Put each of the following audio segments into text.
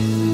Bye.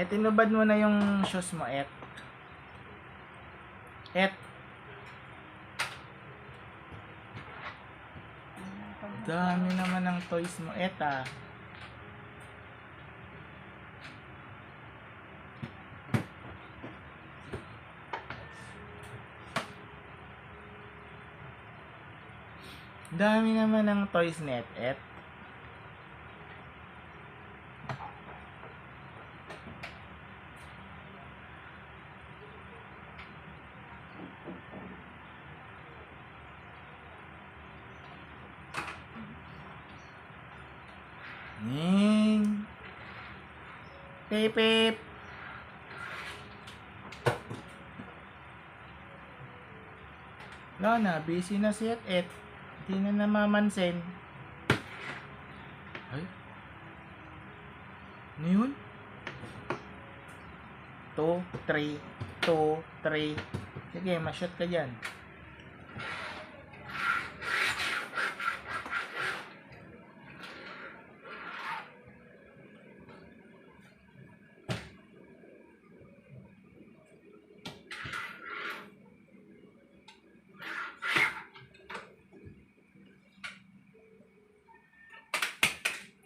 Eh, tinubad mo na yung shoes mo, Et. Et. Dami naman ng toys mo, Et, ah. Dami naman ng toys net, Et. Pip, pip. Wala na, busy na si Et Et. Hindi na namamansin. Ay. Ano yun? 2, 3, 2, 3. Sige, ma-shot ka dyan.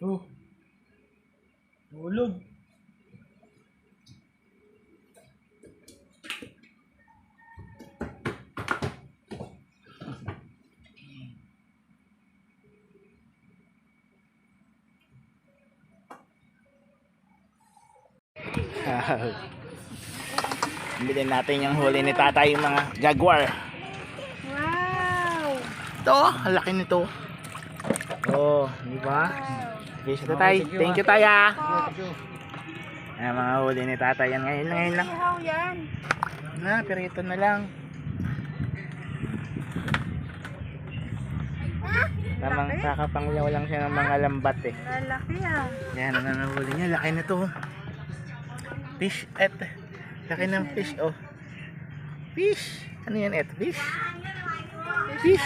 Oh. Tulog. Bilhin natin yung huli ni tatay yung mga jaguar. Wow! Ito, ang laki nito. Oh, di ba? Okay, sa tatay. Thank you, taya. Ah, mga huli ni tatay yan ngayon, ngayon lang. Ihaw yan. Na, pero ito na lang. Tamang kakapangyaw lang siya ng mga lambat eh. Lalaki ah. Yan, ano na huli niya. Laki na to. Fish, et. Laki ng fish, oh. Fish. Ano yan, et? Fish. Fish. Fish.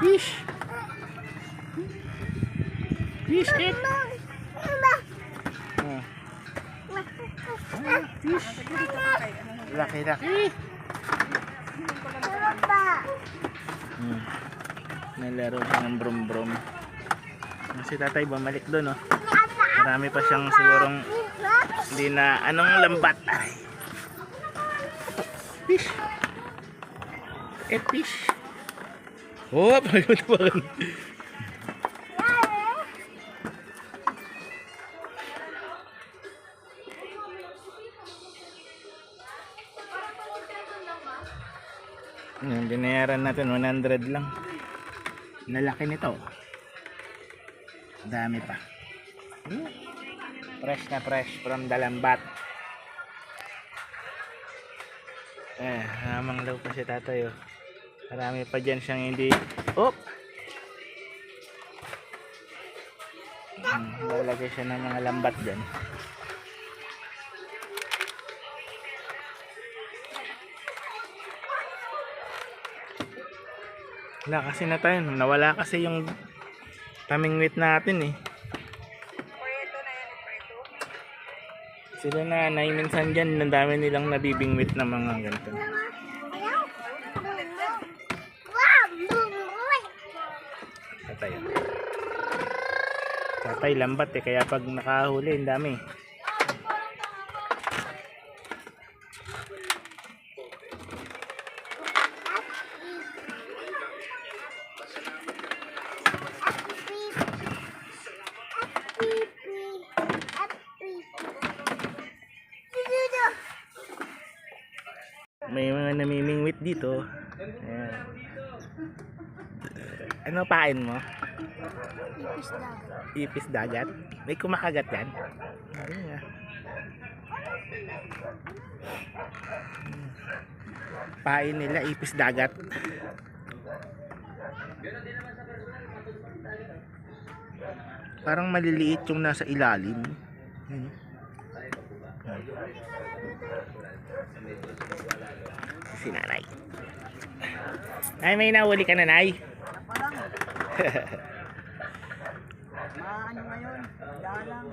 Fish. Fish, et. Hmm. Ah, fish. Laki, laki. Hmm. Nalaro siya ng brom-brom. Si tatay bumalik doon, oh. Marami pa siyang sigurong hindi na anong lambat. Ay. Fish. Eh, fish. Oh, pagod pa rin. Yan, binayaran natin 100 lang. Nalaki nito. Dami pa. Hmm. Fresh na fresh from Dalambat. Eh, namang daw pa si tatay oh. Marami pa dyan siyang hindi... Oh! Hmm, lalagay siya ng mga lambat dyan. Wala kasi na tayo. Nawala kasi yung taming wit natin eh. Sila na nanay minsan dyan, ang dami nilang nabibingwit na mga ganito. Tatay. Tatay lambat eh, kaya pag nakahuli, ang dami. Pain mo? Ipis dagat. Ipis dagat? May kumakagat yan? Ayun nga. Pain nila ipis dagat. Parang maliliit yung nasa ilalim. Ayun. Si nanay. Ay, may nahuli ka na, nay. Ako lang. Ma, ano ngayon, dalang.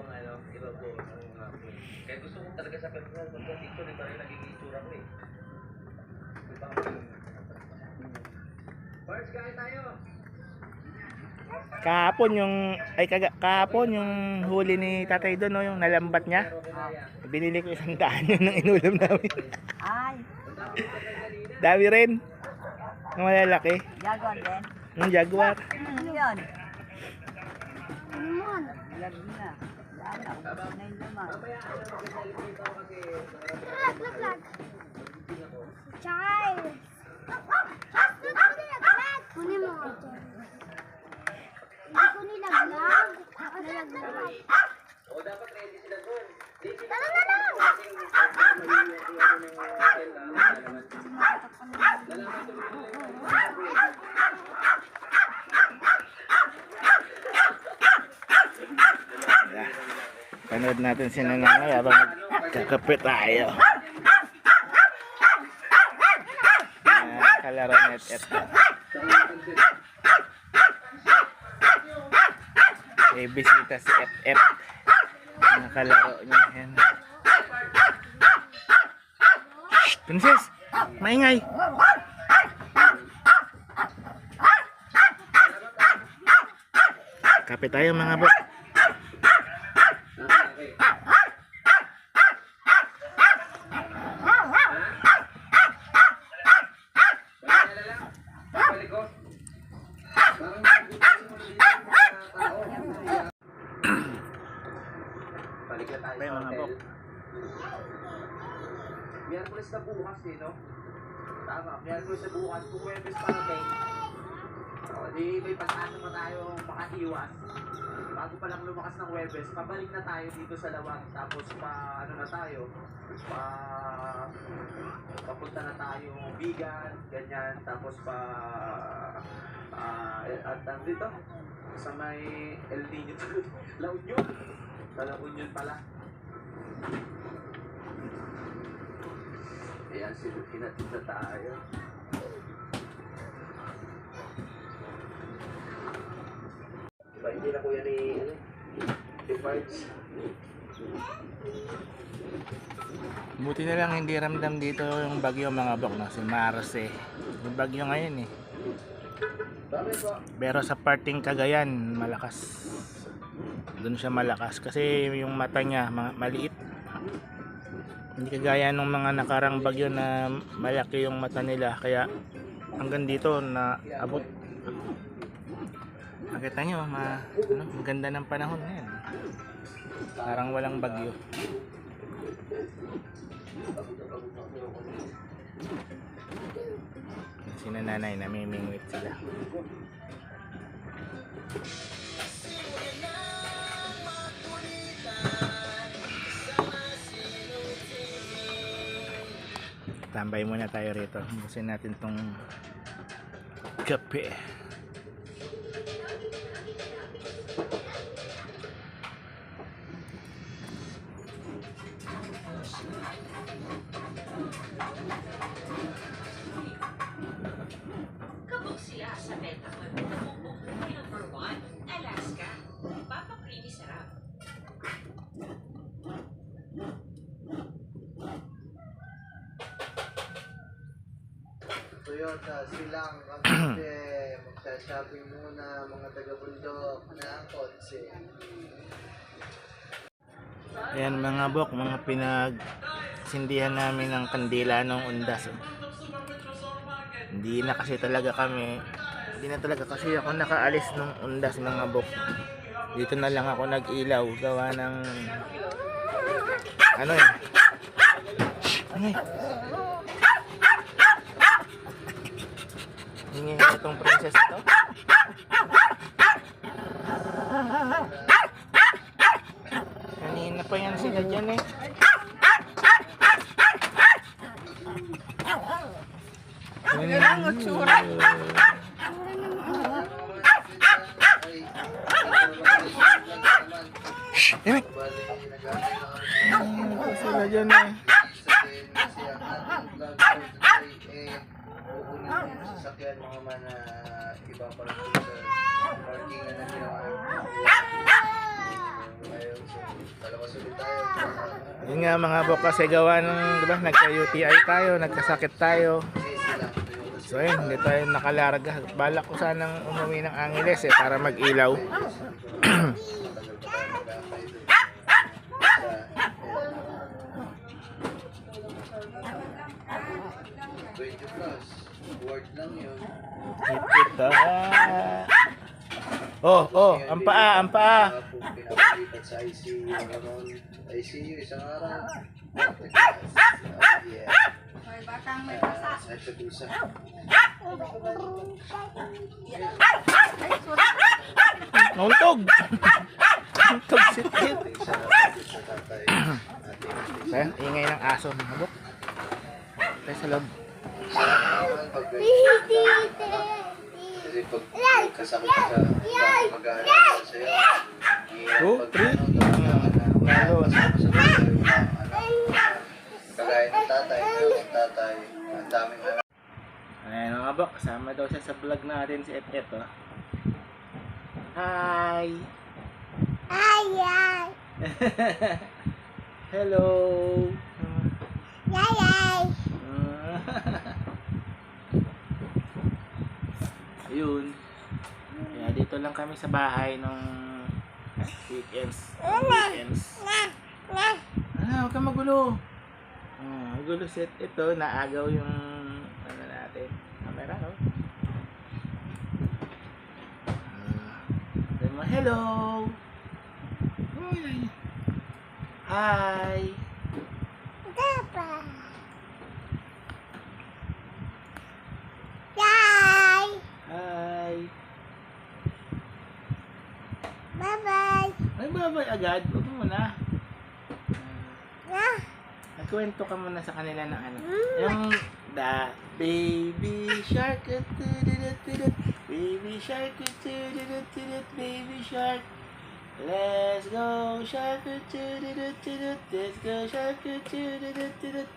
Kaya gusto ko talaga sa personal pagka dito, di ba rin nagiging itsura ko eh. First, kain tayo. Kahapon yung, ay kaga, kahapon yung huli ni tatay doon, no, yung nalambat niya. Binili ko isang daan yun ng inulam namin. Ay, Dami rin. Ang malalaki. jaguar din. Yung jaguar. Ano? Lag. Dalang. Ano? Child. Kunin mo. Hindi ko nilaglag. O dapat ready sila doon. Tara na lang. Panood natin si nanay habang magkakape tayo. Kalaro net et. Eh, si et et. Nakalaro niya yan. Shh, Princess! Maingay! Kape tayo mga bot. Balik ko. Balik na tayo May sa mga hotel. bok. Miyerkules na bukas eh, no? Tama, Miyerkules na bukas. Kung Webes pa kami. O, di may pag-asa pa tayo makaiwas. Bago pa lang Webes, pabalik na tayo dito sa Lawag. Tapos pa, ano na tayo, pa, papunta na tayo Bigan, ganyan. Tapos pa, ah, at ang dito, sa may El Nino, La Union. Sa La Union pala. Ayan, sinutinatin na tayo. Diba, hindi na kuya ni, ano, Parts. Buti na lang hindi ramdam dito yung bagyo mga bok no, si Marce. Yung bagyo ngayon eh. Pero sa parting Cagayan, malakas. Doon siya malakas kasi yung mata niya ma- maliit. Hindi kagaya ng mga nakarang bagyo na malaki yung mata nila kaya hanggang dito na abot. Nakita niyo, ma, ano, ang ganda ng panahon ngayon. Parang walang bagyo. Si nanay namimingwit sila. Tambay muna tayo rito. Busin natin tong kape. Kabog Toyota, silang kotse, magsashopping muna mga taga-bundok na kotse. Ayan mga bok, mga pinagsindihan namin ng kandila ng undas. Hindi na kasi talaga kami, hindi na talaga kasi ako nakaalis ng undas mga bok. Dito na lang ako nag-ilaw, gawa ng ano eh. Ano eh? Hingi itong princess ito. Kanina pa yan sila dyan eh. Ilang utsura. Ano sila dyan eh. sa kasi ang ating vlog for today, eh, kukunin mo yung sasakyan mga man na iba para sa parking na ginawa. Masunod tayo. Yun nga mga bok kasi gawa ng, di ba, nagka-UTI tayo, nagkasakit tayo. So yun, hindi tayo nakalarga. Balak ko sanang umuwi ng Angeles eh, para mag-ilaw. lang yun. Ito. Oh, oh, ang paa, ang paa. Sa ICU, around ICU, isang araw. Yeah. May batang may ah, basa. Sa Shadusa. Nauntog! Nauntog si Tito. Ingay ng aso, mabok. Tayo sa loob kasi pag kasakit ka sa mag-aaral sa sa'yo. Two, three. Lalo. Kagaya ng tatay, ng tatay, ang daming anak. Ayan mga bok, kasama daw siya sa vlog natin si Et oh. Hi! Ay, ay. Hello! Yay, Ayun. Kaya dito lang kami sa bahay nung weekends. Weekends. Ah, huwag ka magulo. Ah, magulo set ito, naagaw yung ano natin. Camera, sabi mo, hello! Hi! Bye-bye. Ay, babay agad. Huwag mo na. Ah. Nagkwento ka muna sa kanila ng ano. Yung the baby shark tututututut, baby shark tututututut, baby shark Let's go shark tututututut, let's go shark tututututut,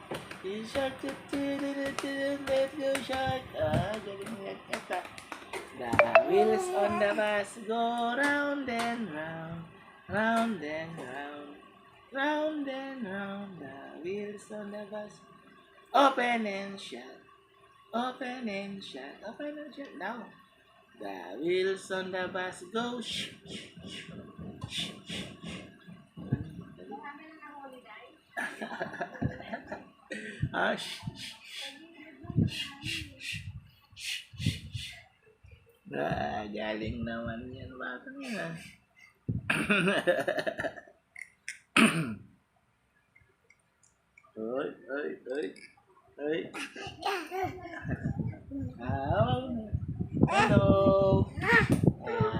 baby shark tututututut, let's go shark Ah, galing nga kata. The wheels on the bus go round and round, Round and round, round and round, the wheels on the bus. Open and shut, open and shut, open and shut. Now, the wheels on the bus go shh, shh, shh, shh, shh. ah, shh, shh, shh, shh, shh. Ah, galing naman yan. Bakit nga? Oy, oy. Oy. Ah, Hello. Ayan.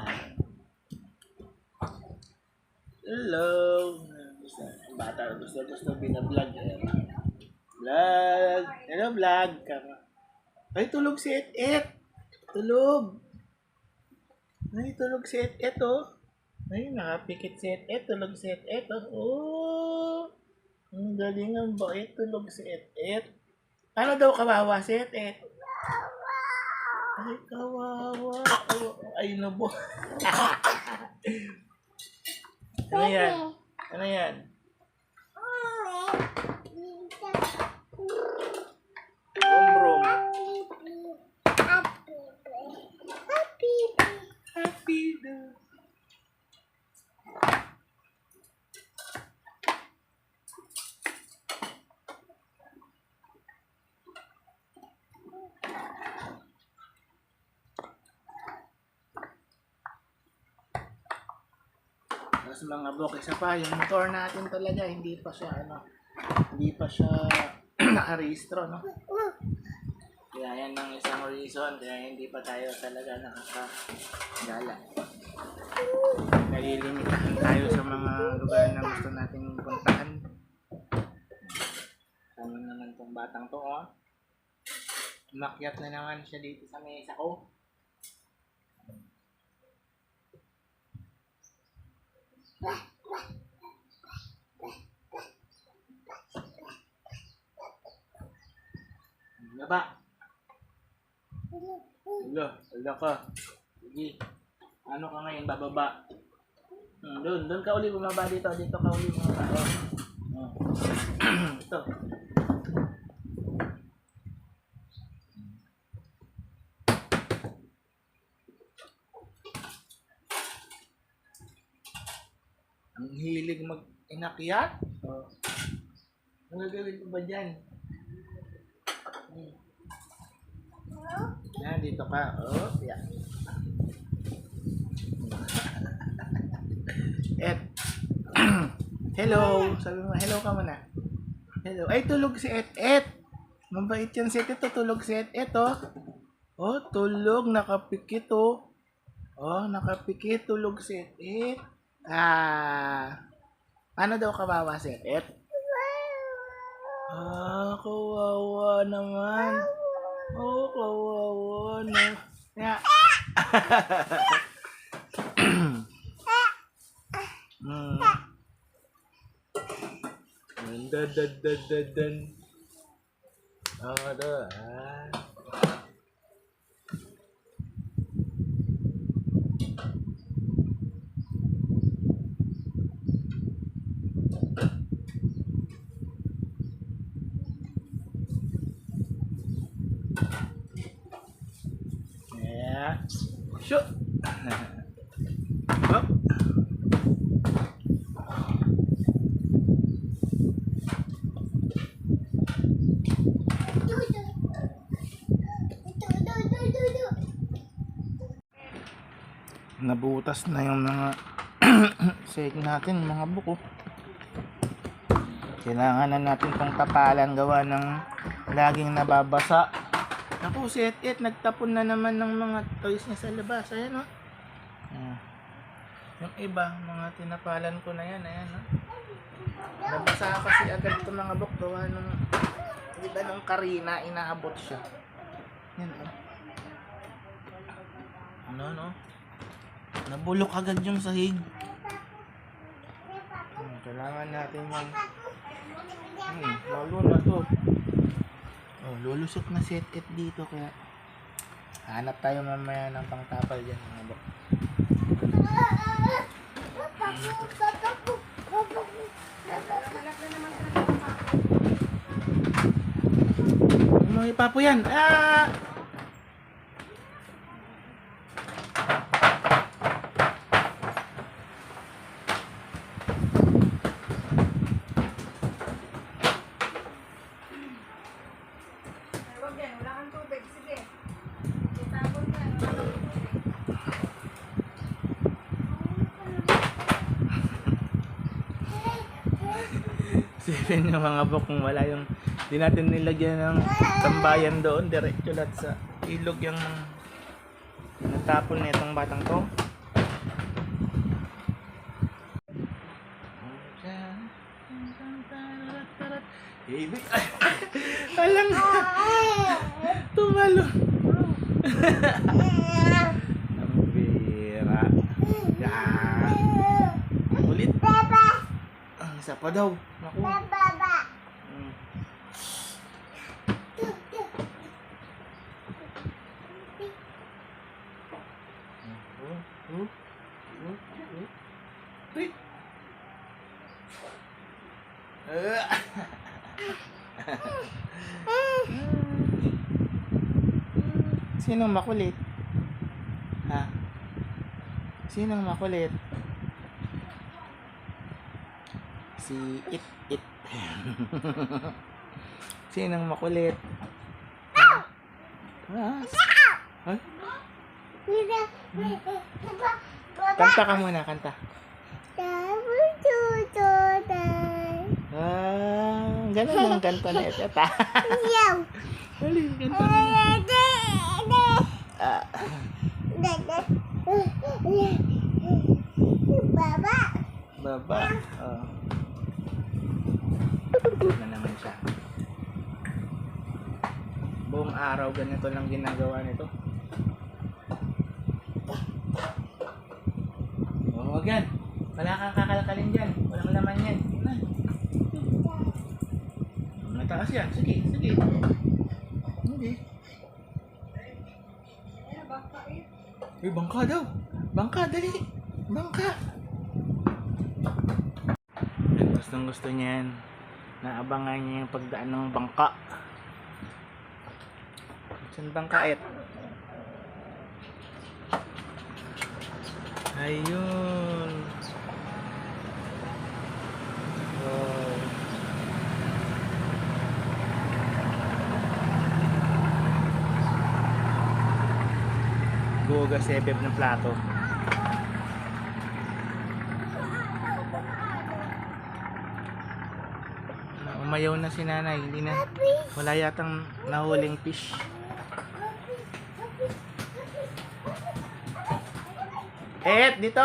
Hello. Gusto, bata, gusto, gusto binablog. Ayan. Vlog. Hello, vlog. Ay, tulog si Et Et. Tulog. Ay, tulog si Et Et, oh. Ay, nakapikit si Et Et. Tulog si Et Et, oh. Ang galing ang bait. Tulog si Et Et. Ano daw kawawa si Et Et? Ay, kawawa. Ay, nabo. ano yan? Ano yan? Tapos mga bok, isa pa, yung motor natin talaga, hindi pa siya, ano, hindi pa siya nakarehistro, no? Kaya yan ang isang reason, kaya hindi pa tayo talaga nakakagala. Nalilimitahan tayo sa mga lugar na gusto nating puntahan. Tama naman tong batang to, oh. Umakyat na naman siya dito sa mesa ko. Baba. Hala, hala ka. Sige. Ano ka ngayon bababa? Hmm, doon, doon ka uli bumaba dito. Dito ka uli bumaba. Oh. Oh. Ito. Ang hilig mag-inakyat. Oh. Ang gagawin ko ba dyan? Yan, dito ka. Oh, yan. Et. hello. Sabi mo, hello ka muna. Hello. Ay, tulog si Et. Et. Mabait yan si Et. Ito, tulog si Et. Et, oh. Oh, tulog. Nakapikit, oh. Oh, nakapikit. Tulog si Et. Et. Ah. Ano daw kawawa si Et? Et? Ah, kawawa naman. Oh, kawawa na. Ya. Hmm. Dan dan dan dan dan. Oh, ada. Ah. Ya. Syuk. Hop. Nabutas na yung mga seg natin, mga buko. Kailangan na natin tong tapalan gawa ng laging nababasa. Naku, si Et Et, nagtapon na naman ng mga toys niya sa labas. Ayan, o. Ah. Yung iba, mga tinapalan ko na yan. Ayan, o. Nabasa kasi agad itong mga buk. Gawa ng, di ba nung Karina, inaabot siya. Yan, o. Ano, no? Nabulok agad yung sahig. Hmm, kailangan natin yung... Hmm, lalo na to. Oh, lulusot na set it dito kaya hanap tayo mamaya ng pangtapal dyan mga bok. Ano ipapo yan? Ah! Huwag yan, wala kang tubig. Sige. Itapon ka. wala kang tubig. Sipin yung mga bok kung wala yung di natin nilagyan ng tambayan doon diretso lahat sa ilog yung natapon na itong batang to. Ibig Alang Tumalo Ang bira Yan Ulit Ang isa pa daw Naku Mm. Oh, oh, oh, oh. Uy. Ah. Sinong makulit? Ha? Sinong makulit? Si It It. Sinong makulit? Ha? Ah, Ay, kanta ka muna, kanta. Ah, ganun yung kanta na ito. ta. Dali, kanta. Ah, Baba. baba. Oh. Na naman siya. Buong araw ganito lang ginagawa nito. Oh, wag yan. Wala kang kakalkalin dyan. Walang laman yan. Mataas yan. Sige, sige. Hindi. Uy, bangka daw. Bangka, dali. Bangka. Gustong gusto niya. Naabangan niya yung pagdaan ng bangka. Saan bangka et? Ayun. Oh. Gugas Ebeb ng plato. Na- Umayaw na si nanay, hindi na. Wala yatang nahuling fish. Et, dito!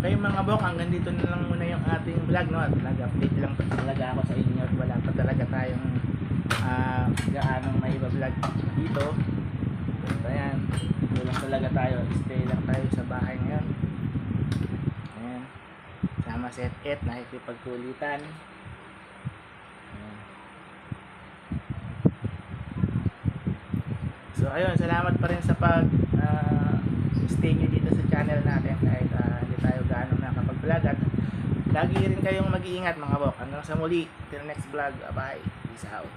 Okay mga bok, hanggang dito na lang muna yung ating vlog, no? At nag-update lang talaga ako sa inyo at wala pa talaga tayong ah gaanong may vlog dito. So, ayan, dito lang talaga tayo. Stay lang tayo sa bahay ngayon. Ayan. Sama si Et Et, nakikipagkulitan. So ayun, salamat pa rin sa pag ah, stay nyo dito sa channel natin kahit ah, hindi tayo gaano nakapag-vlog at lagi rin kayong mag-iingat mga bok. Hanggang sa muli, till next vlog. Bye. Peace out.